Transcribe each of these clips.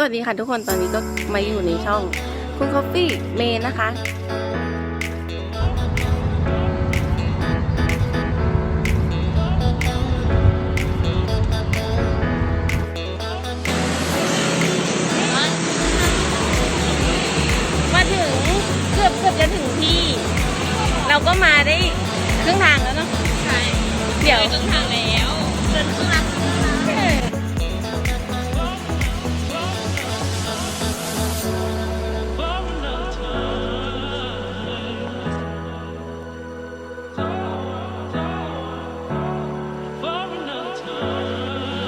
สวัสดีค่ะทุกคนตอนนี้ก็มาอยู่ในช่อง คุณคอฟฟี่เมย์นะคะมาถึงเกือบเกือบจะถึงที่ เราก็มาได้ครึ่งทางแล้วเนาะใช่เดี๋ยวครึ่งทางแล้ว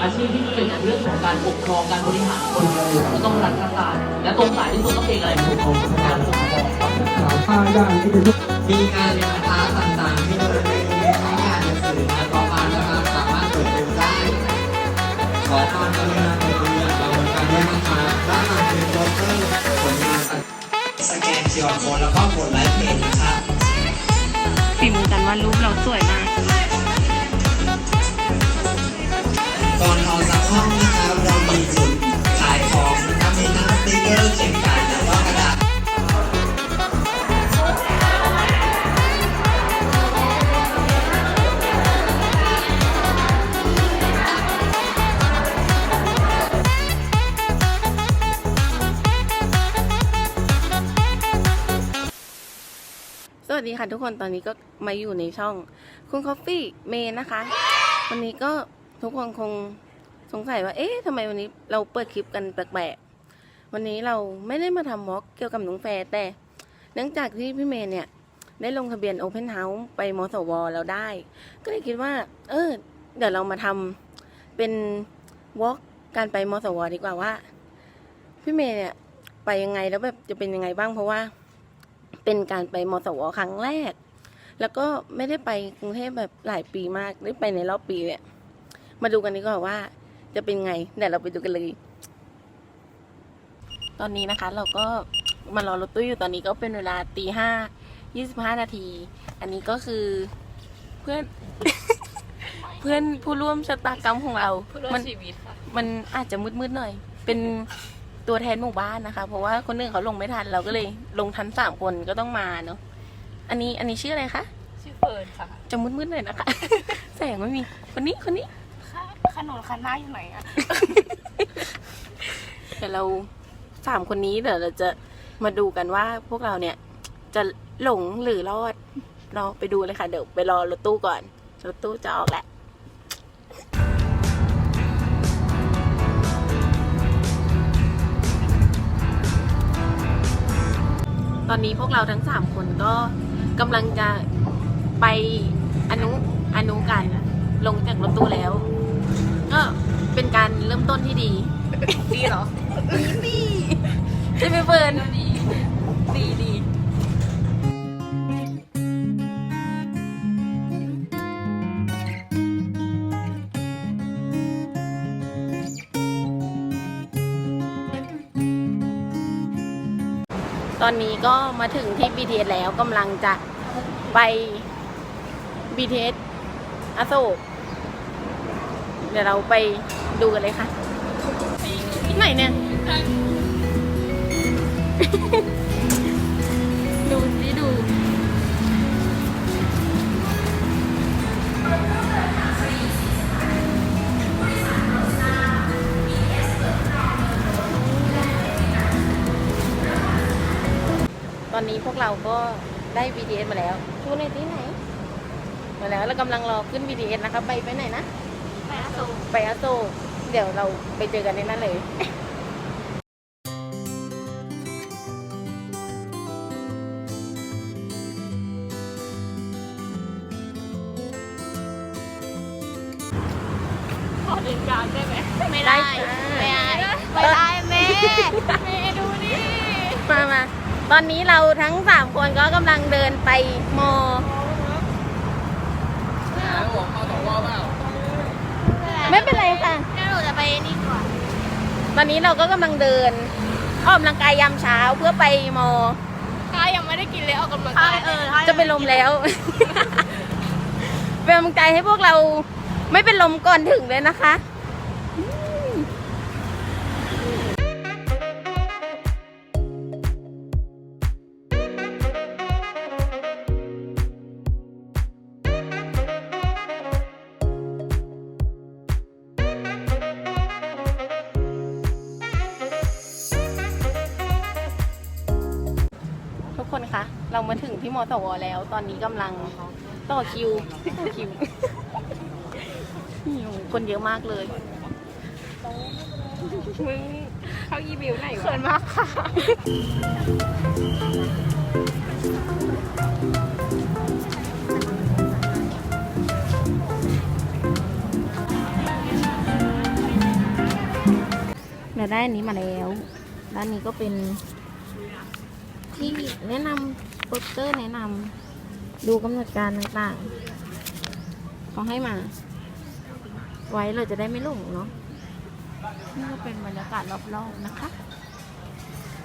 อาชีพที่เป็นเรื่องของการปกครองการบริหารคนก็ต้องรัฐศาสตร์และตรงสายที่สุดก็เป็นอะไรปกครองการปกครองสาวป้ายด้านที่เป็นมีงานเรียนคาต่างๆที่เราเรียนให้งานหนังสือและก็การนะครับสามารถเปิดดูได้ขอความกรุณาเปิดดูอย่างเราเหมือนกันด้วยนะคะด้านหลังเป็นโปสเตอร์ผลงานสแกน QR code แล้วก็กดไลค์เพจนะครับฝีมือการวาดรูปเราสวยมาก อนออกจากห้องนะครับเรามีจุดขายของนะครับมีทั้งสติ๊กเกอร์เข็มกลัดแล้วก็กระดาษสวัสดีค่ะทุกคนตอนนี้ก็มาอยู่ในช่องคุณคอฟฟี่เมย์นะคะ วันนี้ก็ทุกคนคง สงสัยว่า เอ๊ะทำไมวันนี้เราเปิดคลิปกันแปลกๆ วันนี้เราไม่ได้มาทำวอล์กเกี่ยวกับหนุ่งแฟร์แต่ เนื่องจากที่พี่เมย์เนี่ย ได้ลงทะเบียน Open House ไปมสวแล้วได้ ก็เลยคิดว่า เออ เดี๋ยวเรามาทำเป็นวอล์กการไปมสวดีกว่าว่า พี่เมย์เนี่ยไปยังไงแล้วแบบจะเป็นยังไงบ้างเพราะว่า เป็นการไปมสวครั้งแรก แล้วก็ไม่ได้ไปกรุงเทพแบบหลายปีมากได้ไปในรอบปีเนี่ยมาดูกันดีกว่าว่า จะเป็นไงเดี๋ยวเราไปดูกันเลย ตอนนี้นะคะ เราก็มารอรถตู้อยู่ตอนนี้ก็เป็นเวลาตีห้ายี่สิบห้านาที อันนี้ก็คือเพื่อน เพื่อนผู้ร่วมชะตากรรมของเรา เพื่อรอมัดชีวิตค่ะ มันอาจจะมืดๆหน่อย เป็นตัวแทนหมู่บ้านนะคะ เพราะว่าคนหนึ่งเขาลงไม่ทัน เราก็เลยลงทันสามคนก็ต้องมาเนาะ อันนี้อันนี้ชื่ออะไรคะ ชื่อเฟิร์นค่ะ จะมืดๆหน่อยนะคะ แสงไม่มี คนนี้คนนี้ ขนมคันหน้าอยู่ไหนอะ เดี๋ยวเราสามคนนี้เดี๋ยวเราจะมาดูกันว่าพวกเราเนี่ย จะหลงหรือรอด เราไปดูเลยค่ะ เดี๋ยวไปรอรถตู้ก่อน รถตู้จะออกแหละตอนนี้พวกเราทั้งสามคนก็กำลังจะไปอนุอนุกัน ลงจากรถตู้แล้ว ก็เป็นการเริ่มต้นที่ดี ดีเหรอ ดีใช่ไหมเฟิร์นดี ดีดีตอนนี้ก็มาถึงที่ BTS แล้วกำลังจะไป BTS อโศก เดี๋ยวเราไปดูกันเลยค่ะ ไหนเนี่ย ดูสิดู ตอนนี้พวกเราก็ได้ BTS มาแล้วชูในอยที่ไหน มาแล้วเรากำลังรอขึ้น BTS นะคะ ไปไปไหนนะ ไปอโศกไปอโศกเดี๋ยวเราไปเจอกันในนั้นเลยขอเดินกลางได้ไหมไม่ได้ ไม่ได้ไม่ได้แม่แม่ดูดิมามาตอนนี้เราทั้งสามคนก็กำลังเดินไปมอ ไม่เป็นไรค่ะ งั้นหนูจะไปนี่ก่อน ต อนนี้เราก็กำลังเดินออกกำลังกายยามเช้าเพื่อไปมอ ข้ายังไม่ได้กินเลยออกกำลังกายเออจะเป็นลมแล้ว เป็นกำลังใจให้พวกเราไม่เป็นลมก่อนถึงเลยนะคะ มาถึงที่มสวแล้ว ตอนนี้กำลังต่อคิวต่อคิวหิวคนเยอะมากเลย มึงเขาอีวิวไหนวะเขินมากค่ะ เราได้อันนี้มาแล้ว ด้านนี้ก็เป็นที่แนะนำ โปสเตอร์แนะนำดูกำหนดการต่างๆเขาให้มา ไว้เราจะได้ไม่หลงเนาะนี่ก็เป็นบรรยากาศรอบๆนะคะ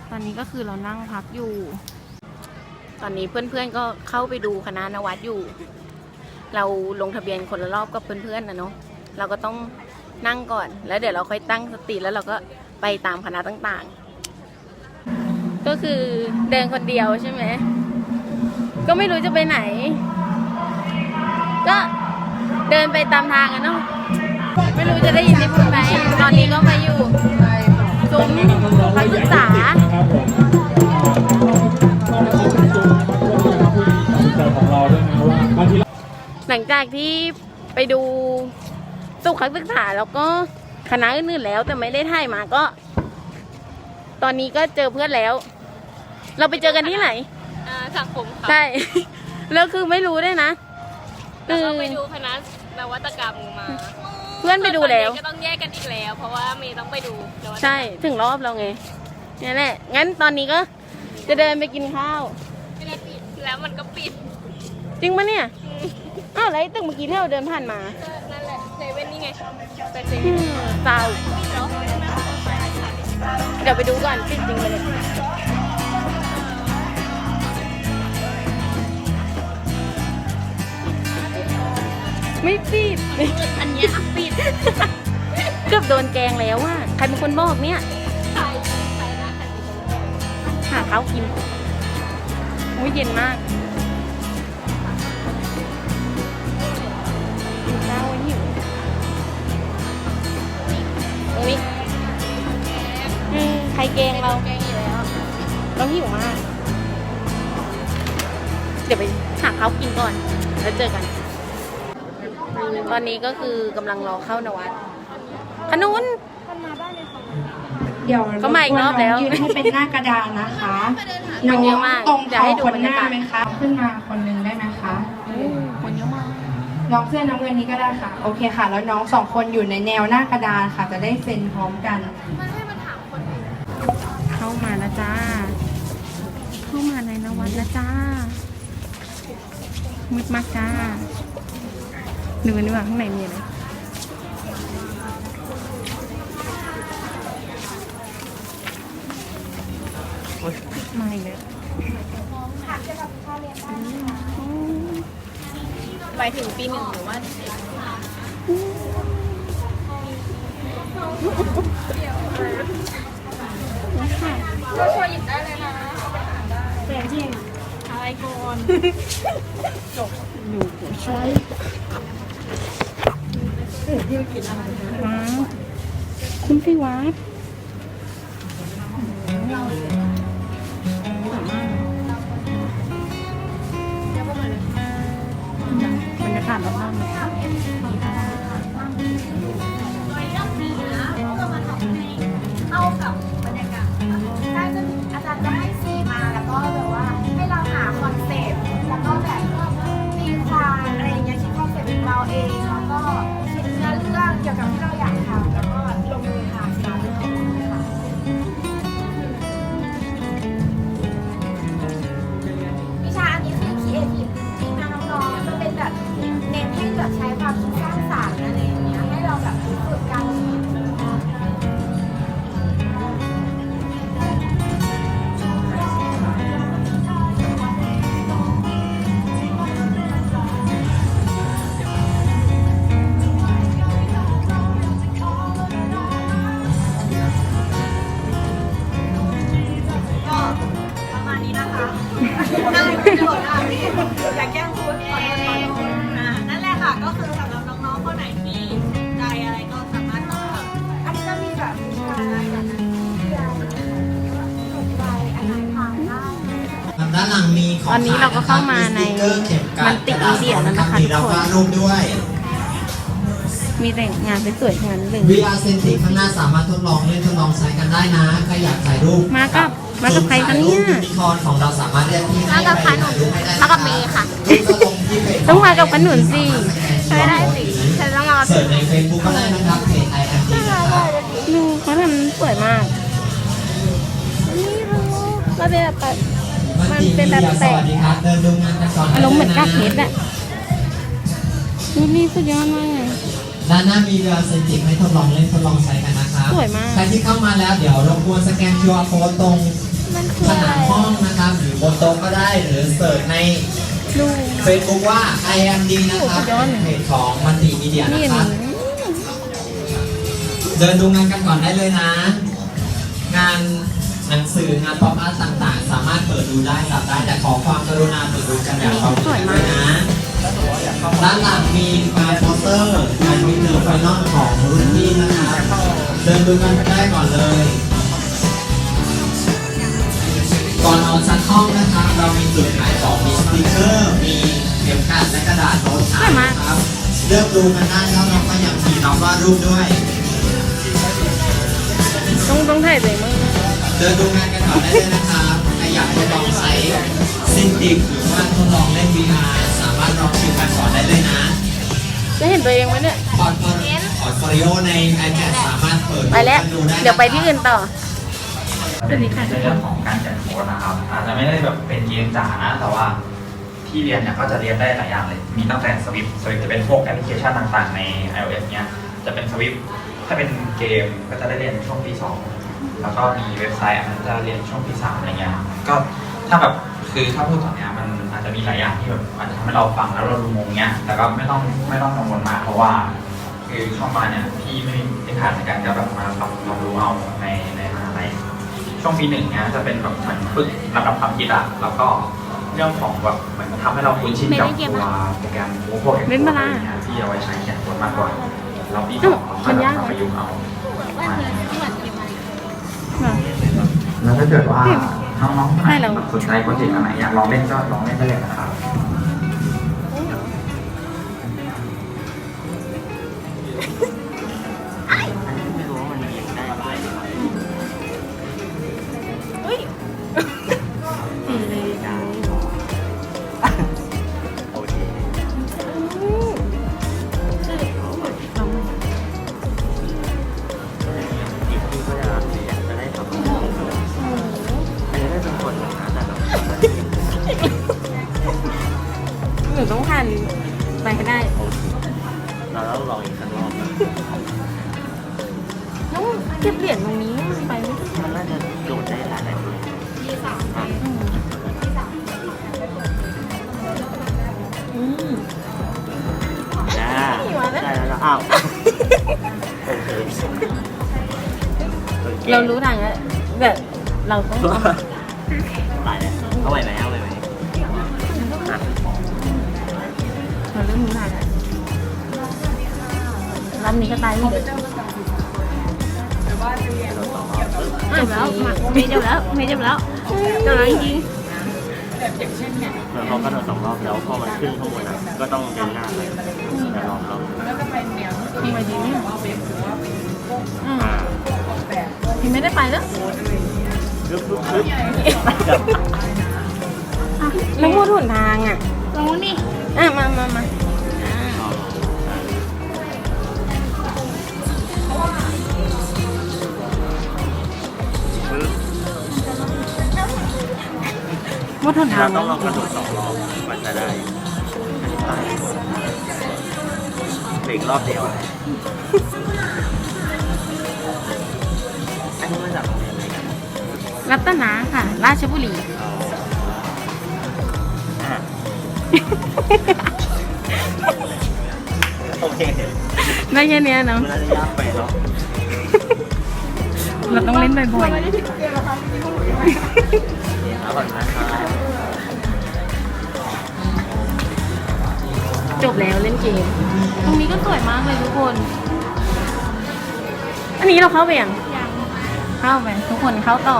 ตอนนี้ก็คือเรานั่งพักอยู่ ตอนนี้เพื่อนๆก็เข้าไปดูคณะนวัดอยู่ เราลงทะเบียนคนละรอบกับเพื่อนๆนะเนาะเราก็ต้องนั่งก่อน แล้วเดี๋ยวเราค่อยตั้งสติแล้วเราก็ไปตามคณะต่างๆ ก็คือเดินคนเดียวใช่ไหม ก็ไม่รู้จะไปไหน ก็เดินไปตามทางอะเนาะไม่รู้จะได้ยินที่พูดไหมตอนนี้ก็มาอยู่ซุ้มนักศึกษาครับผมต้องคณนะครับผู้ตัดสินใจของเราด้วยนะว่าบางทีหลังจากที่ไปดูสุขศึกษาแล้วก็คณะอื่นๆแล้วแต่ไม่ได้ถ่ายมาก็ ตอนนี้ก็เจอเพื่อนแล้ว เราไปเจอกันที่ไหน อ่าสังคมค่ะใช่ แล้วคือไม่รู้ด้วยนะแล้วก็คือไปดูคณะนวัตกรรมมาเพื่อนไปดูแล้วส่นตอนนี้ก็ต้องแยกกันอีกแล้ว เพราะว่าเมย์ต้องไปดูนวัตกรรมใช่ถึงรอบเราไงนี่แหละงั้นตอนนี้ก็จะเดินไปกินข้าว ไม่ได้ปิดแล้วมันก็ปิดจริงปะเนี่ย อ้าวแล้วไอ้ตึกเมื่อกี้ที่เราเดินผ่านมาก็นั่นแหละเซเว่นนี่ไงแต่เซอืเว่นมเศร้า เนาะ เดี๋ยวไปดูก่อนปิดจริงไปเลย ไม่ปิดอันเนี้ยปิดเกือบโดนแกงแล้วอะใครเป็นคนบอกเนี่ยใช่ใช่นะใช่หาเข้ากินอุ้ยเย็นมากกินข้าวหิวตรงนี้อืมใครแกงเราแกงอยู่แล้วเราหิวมาก เดี๋ยวไปหาข้าวกินก่อน แล้วเจอกัน ตอนนี้ก็คือกำลังรอเข้านวัดขนุน เดี๋ยวก็มาอีกรอบแล้ว ยืนให้เป็นหน้ากระดานนะคะคนเยอะมากตรงเดี๋ยวให้ดูคนหน้าบรรยากาศไหมคะ ขึ้นมาคนหนึงได้ไหมคะคนเยอะมากน้องเสื้อน้ำเงินนี้ก็ได้ค่ะ โอเคค่ะ แล้วน้องสองคนอยู่ในแนวหน้ากระดานค่ะ จะได้เซ็นพร้อมกัน เข้ามานะจ้า เข้ามาในนวัดนะจ้ามืดมากจ้า ดูกันดีกว่าข้างในมีอะไรมาอีกแล้วไปถึงปีหนึ่งหรือว่าก็ช่วยหยิบได้เลยนะแต่ที่อะไรก่อน ว้าวคุณพี่วัดบรรยากาศรอบๆนะคะเข้า ตอนนี้เราก็เข้ามาในสติ๊กเกอร์เข็มกลัดมันติมีเดียแล้วนะคะมีทุรักบคนวาดรูปด้วยมีแต่งานสวยๆทั้งนั้นเลย VR c e n t r i c ข้างหน้าสามารถทดลองเล่นทดลองใช้กันได้นะใครอยากถ่ายรูปมากับมากับใครคะเนี่ยยูนิคอร์นของเราสามารถเรียกที่ให้มากับขนุนไปถ่ายรูปให้ได้นะมากับเมย์ค่ะรูปก็ลงที่เพจต้องมากับขนุนสิใช้ได้สิใช้ต้องมาเสิร์ชใน Facebook ก็ได้นะครับเพจ i m d นะครับดูเขาทำสวยมากนี่ดูเราเป็นแบบ มันเป็นแบบสแปะวัสดีครับเดินดูงานกันก่อนอารมณ์เหมือนกากเพชรอะดูนี่สุดยอดมากเลยด้านหน้ามี VR c e n t r i c ให้ทดลองเล่นทดลองใช้กันนะครับสวยมากใครที่เข้ามาแล้วเดี๋ยวรบกวนสแกน QR code ตรงมันคือผอะไรนังห้องนะครับ หรือบนโต๊ะก็ได้หรือเสิร์ชในดู Facebook ว่า IMD นะครับโอ้สุดยอดเลยเพจของมันติมีเดียนี่นะคอัรับนนี้เดินดูงานกันก่อนได้เลยนะ งาน หนังสืองานป๊อปอาร์ตต่างๆ สามารถเปิดดูได้ตัดได้แต่ขอความกรุณาเปิดดูกันอย่างเข้าใจด้วยนะ ด้านหลังมีไฟล์โปสเตอร์งานวิดีโอไฟนอลของรุ่นพี่นะครับเดินดูกันได้ก่อนเลย ก่อนออกจากห้องนะครับเรามีจุดขายของมีสติกเกอร์มีเข็มขัดและกระดาษโน้ตขายนะครับเลือกดูกันได้แล้วเราก็ยังมีน้องวาดรูปด้วยต้องต้องถ่ายเลยมั้ง เดินดูงานกันก่อนได้เลยนะครับใครอยากทดลองใช้ซินติกหรือว่าทดลองเล่น VR สามารถลองชิมกันก่อนได้เลยนะจะเห็นตัวเองไหมเนี่ยพอร์ตโฟลิพอร์ตโฟลิโอใน iPad สามารถเปิดไปแล้ว ดูได้เดี๋ยวไปที่อื่นต่อ ในเรื่องของการเขียนโค้ดนะครับ อาจจะไม่ได้แบบเป็นเกมจ๋านะ แต่ว่าที่เรียนเนี่ยก็จะเรียนได้หลายอย่างเลย มีตั้งแต่สวิฟสวิฟจะเป็นพวกแอปพลิเคชันต่างๆ ใน iOS เนี่ยจะเป็นสวิฟถ้าเป็นเกมก็จะได้เรียนช่วงปี2 แล้วก็มีเว็บไซต์อันนั้นจะเรียนช่วงปี3อะไรเงี้ยก็ถ้าแบบคือถ้าพูดตอนเนี้ยมันอาจจะมีหลายอย่างที่แบบอาจจะทำให้เราฟังแล้วเราดูงงเงี้ยแต่ก็ไม่ต้องไม่ต้องกังวลมากเพราะว่า คือเข้ามาเนี่ยพี่ไม่มีพื้นฐานในการจะแบบมาปรับความรู้เอาในในมหาลัยช่วงปีหนึ่งเนี่ยจะเป็นแบบเหมือนฝึกระดับความคิดอะแล้วก็เรื่องของแบบเหมือนทำให้เราคุ้นชินกับตัวโปรแกรมพวกเล่นมาละอะไรเงี้ยที่เอาไว้ใช้เขียนโค้ดมากกว่าเราปีสองเราก็จะมาประยุกต์เอาแล้ว ถ้าเกิดว่าน้องๆคนไหให้นเราสนใจโปรเจกต์อันไหนอยากลองเล่นก็ลองเล่นได้เลยนะครับ เราต้องตายแล้วเอาไหวไหมเอาไหวไหมอะเราเริ่มรู้ทางแล้วรอบนี้ก็ตายหมดเลยโดดสองรอบจบแล้วมาเมย์จบแล้วเมย์จบแล้วจบแล้วจริงแล้วเขาก็โดดสองรอบแล้วพอมันขึ้นข้างบนอะก็ต้องเดินหน้าไปแต่รอบรอบๆทำไมดีเนี่ยอืมอ่า พี่ไม่ได้ไปแล้ว ปึ๊บปึ๊บปึ๊บอะแล้วพูดหนทางอะลองนี่อะมามามาอ่าอ๋อปึ๊บพูดหนทาเรางต้องลองกระโดดสองรอบกว่าจะได้อันนี้ตายเบรกรอบเดียว รัตนาค่ะ ราชบุรีอ๋ออะโอเคได้แค่เนี้ยเนาะ มันน่าจะยากไปเนาะเราต้องเล่นบ่อยเอาก่อนนะครับๆ จบแล้วเล่นเกม ตรงนี้ก็สวยมากเลยทุกคน อันนี้เราเข้าไปยังเข้าไป ทุกคนเข้าต่อ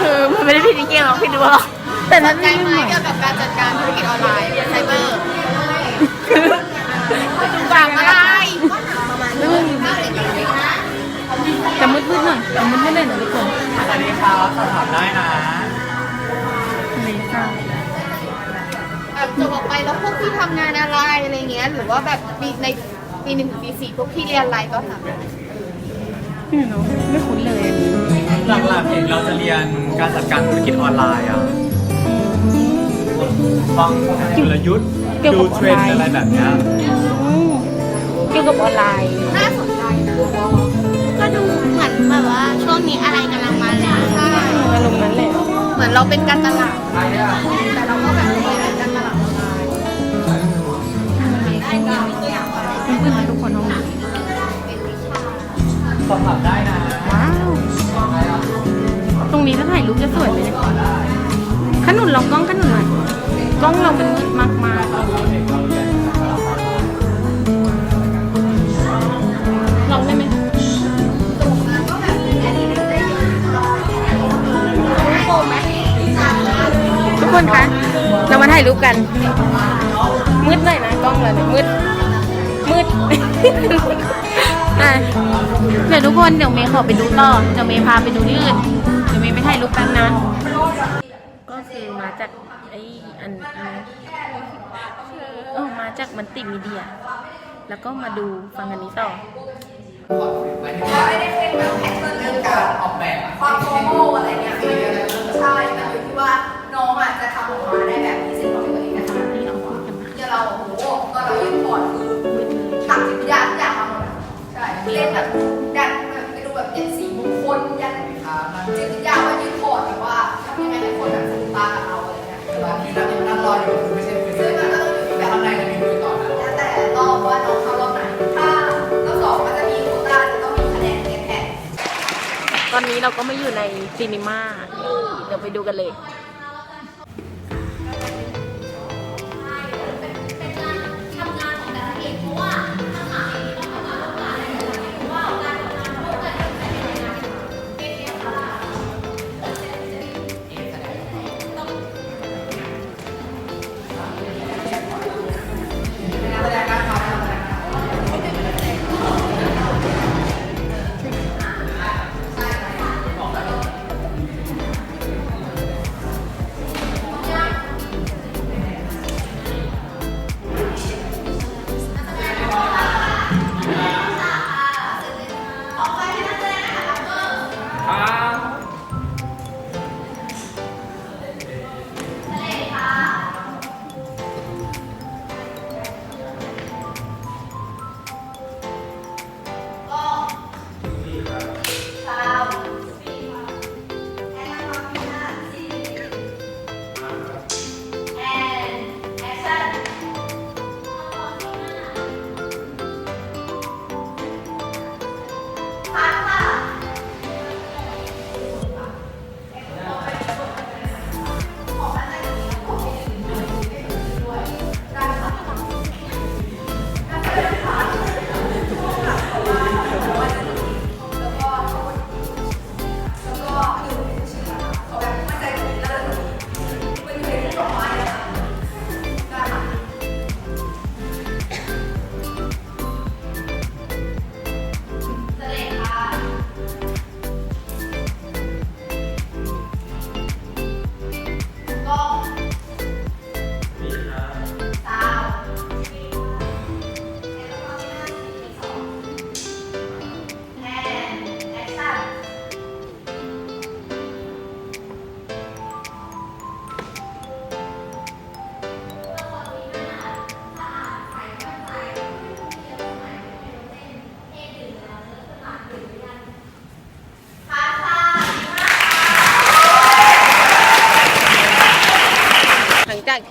คือมันไม่ได้ผิดจริงๆหรอกพี่ดูหรอกแต่ถ้าใจเรื่องไหมใหม่เกี่ยวกับการจัดการธุรกิจออนไลน์ไซเบอร์ฝากอะไรเรื่องจะมืดๆหน่อยจะมืดๆหน่อยนะทุกคนสวัสดีครับสอบถามได้นะนี่ค่ะแบบจบออกไปแล้วพวกที่ทำงานอะไรอะไรเงี้ย หรือว่าแบบปีในปีหนึ่งถึงปีสี่พวกที่เรียนอะไรก็ทำไม่รู้ไม่คุ้นเลย หลักๆเห็นเราจะเรียนการจัดการธุรกิจออนไลน์อะฟังกลยุทธ์เกี่ยวกับดูเทรนออนด์ไลน์อะไรแบบเนี้ยอืมเกี่ยวกับออนไลน์ น่าสนใจนะก็ดูเหมือนแบบว่าช่วงนี้อะไรกำลังมาแรงใช่อารมณ์นั้นแหละเหมือนเราเป็นการตลาดแต่เราก็แบบเรียนการตลาดออนไลน์ อบถามได้นะว้าว ตรงนี้ถ้าถ่ายรูปจะสวยเลยเนี่ยขนุนลองกล้องขนุนหน่อยกล้องเรามันมืดมากมากลองได้ไหมทุกคนคะ เรามาถ่ายรูปกัน มืดหน่อยนะกล้องเราเนี่ยมืด มืด อะเดี๋ยวทุกคนเดี๋ยวเมย์ขอไปดูต่อเดี๋ยวเมย์พาไปดูที่อื่นเดี๋ยวเมย์ไปถ่ายรูปแป๊บนะก็คือมาจากไอ้อันอันเออมาจากมันติมีเดีย แล้วก็มาดูฟังอันนี้ต่อความโฟโมอะไรเงี้ยใช่แต่อยู่ที่ว่าน้องอาจจะทำออกมาได้แบบนี้ แบบยันแบบไปดูแบบยันสีมงคลยันจิตวิทยาว่ายื่นพอร์ตแบบว่าทำยังไงให้คนแบบสนตากับเราอะไรเงี้ยแต่ว่าที่เรายังนั่งรออยู่คือไม่ใช่ซึ่งมันก็ต้องอยู่ที่แบบข้างในจะมีดูก่อนนะแล้วแต่รอบว่าน้องเขารอบไหนถ้ารอบสองก็จะมีโควต้าจะต้องมีคะแนนเรียนแทนตอนนี้เราก็ไม่อยู่ในซีนีมาเดี๋ยวไปดูกันเลย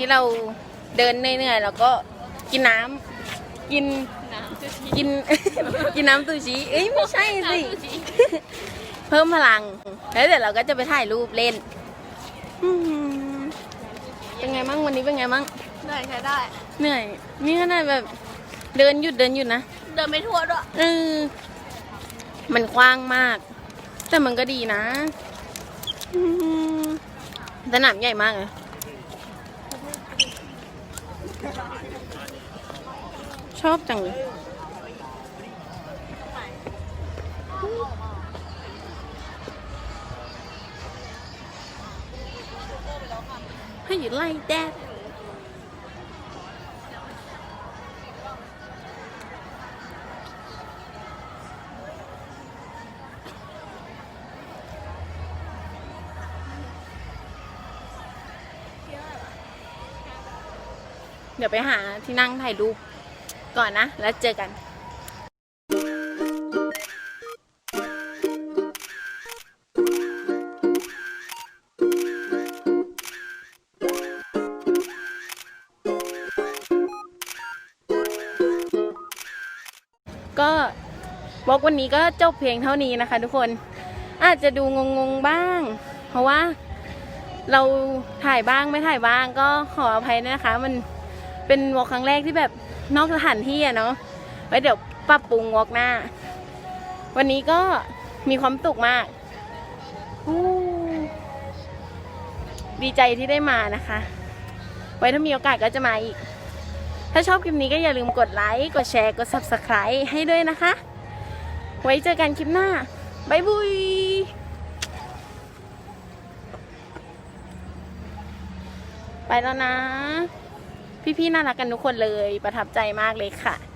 ที่เราเดินเหนื่อยๆแล้วก็กินน้ำกินกิน กินน้ำซูชิเอ้ยไม่ใช่สิเพิ่มพลัง แล้วเดี๋ยวเราก็จะไปถ่ายรูปเล่นอืมเป็นไงมั่งวันนี้เป็นไงมั่งเหนื่อยใช้ได้ เหนื่อย นี่ขนาดแบบเดินหยุดเดินหยุดนะ เดินไม่ทั่วด้วยเออ มันกว้างมาก แต่มันก็ดีนะอืมสนามใหญ่มากเลย ชอบจังเลยให้อยู่ไล่แดดเดี๋ยวไปหาที่นั่งถ่ายรูป ก่อนนะ แล้วเจอกันก็บล็อกวันนี้ก็จบเพียงเท่านี้นะคะ ทุกคนอาจจะดูงงๆบ้าง เพราะว่าเราถ่ายบ้างไม่ถ่ายบ้างก็ขออภัยนะคะ มันเป็นวอล์กครั้งแรกที่แบบ นอกสถานที่อะเนาะไว้เดี๋ยวปรับปรุงวอล์กหน้า วันนี้ก็มีความสุขมากดีใจที่ได้มานะคะ ไว้ถ้ามีโอกาสก็จะมาอีก ถ้าชอบคลิปนี้ก็อย่าลืมกดไลค์ กดแชร์ กด subscribe ให้ด้วยนะคะ ไว้เจอกันคลิปหน้า บ๊ายบุยไปแล้วนะ พี่ๆน่ารักกันทุกคนเลยประทับใจมากเลยค่ะ